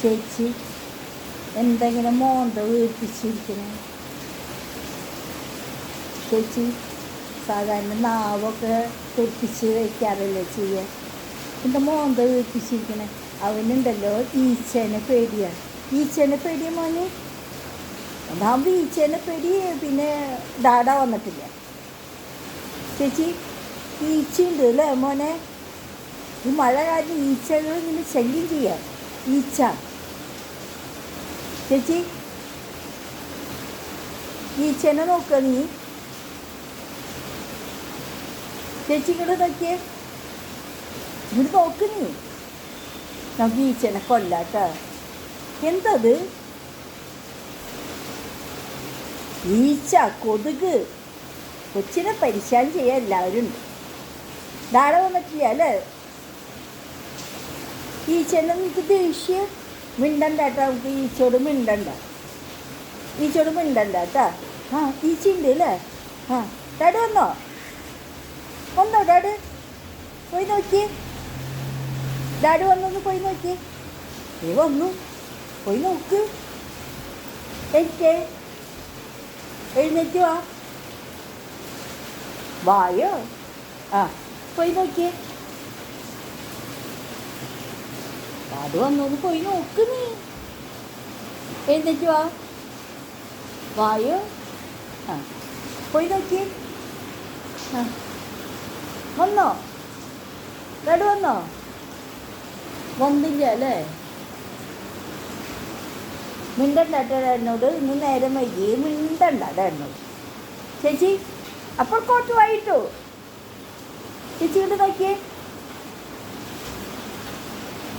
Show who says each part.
Speaker 1: ചേച്ചി എന്തെങ്കിലും മോന്ത വീട്ടിച്ചിരിക്കുന്നു ചേച്ചി സാധാരണ നാവൊക്കെ തെറ്റിച്ച് വയ്ക്കാറില്ലേ ചെയ്യാൻ? എന്റെ മോന്ത വീർപ്പിച്ചിരിക്കണേ അവനുണ്ടല്ലോ ഈച്ചേനെ പേടിയാണ് ഈച്ചേനെ പേടിയ മോനെ? അതാകുമ്പോൾ ഈച്ചേനെ പേടി പിന്നെ ഡാഡ വന്നിട്ടില്ല. ചേച്ചി ഈച്ചയുണ്ട് അല്ലേ മോനെ? ഈ മഴ കാരണം ഈച്ചകൾ ഇങ്ങനെ ശല്യം ചെയ്യാം. ഈച്ച. ചേച്ചി. ഈച്ചനെ നോക്കുക നീ. ചേച്ചി ഇങ്ങോട്ട് നോക്കിയേ. ഇങ്ങോട്ട് നോക്ക് നീ. നമുക്ക് ഈച്ചനെ കൊല്ലാട്ടോ. എന്തത്? ഈച്ച കൊതുക്. കൊച്ചിനെ പരിശാലം ചെയ്യാൻ എല്ലാവരും ധാരാളം പറ്റില്ല അല്ലേ? ഈച്ചേനെ എനിക്ക് ദേഷ്യം? മിണ്ടണ്ട കേട്ടോ നമുക്ക് ഈച്ചോട് മിണ്ടണ്ട. ഈച്ചോട് മിണ്ടണ്ട കേട്ടോ. ആ ഈച്ചയുണ്ട് അല്ലേ? ആ ഡാഡി വന്നോ? വന്നോ ഡാഡി? പോയി നോക്കി. ഡാഡി വന്നൊന്ന് പോയി നോക്കി. ഏ വന്നു. പോയി നോക്ക്. എനിക്ക് എഴുന്നേറ്റ് വായോ? ആ പോയി നോക്കിയേ അത് വന്നൊന്ന് പോയി നോക്ക് നീ. എഴുന്നേറ്റ് വാ. വായോ? ആ പോയി നോക്കി ആ. വന്നോ? ഡാഡ് വന്നോ? വന്നില്ല അല്ലേ? മിണ്ടണ്ട കേട്ടോ ഡാഡിനോട് ഇന്ന് നേരം വൈകി. മിണ്ടണ്ട ഡാഡിനോട് ചേച്ചി അപ്പോൾ കോട്ട് വായിട്ടോ? ചേച്ചി ഇങ്ങോട്ട് നോക്കിയേ.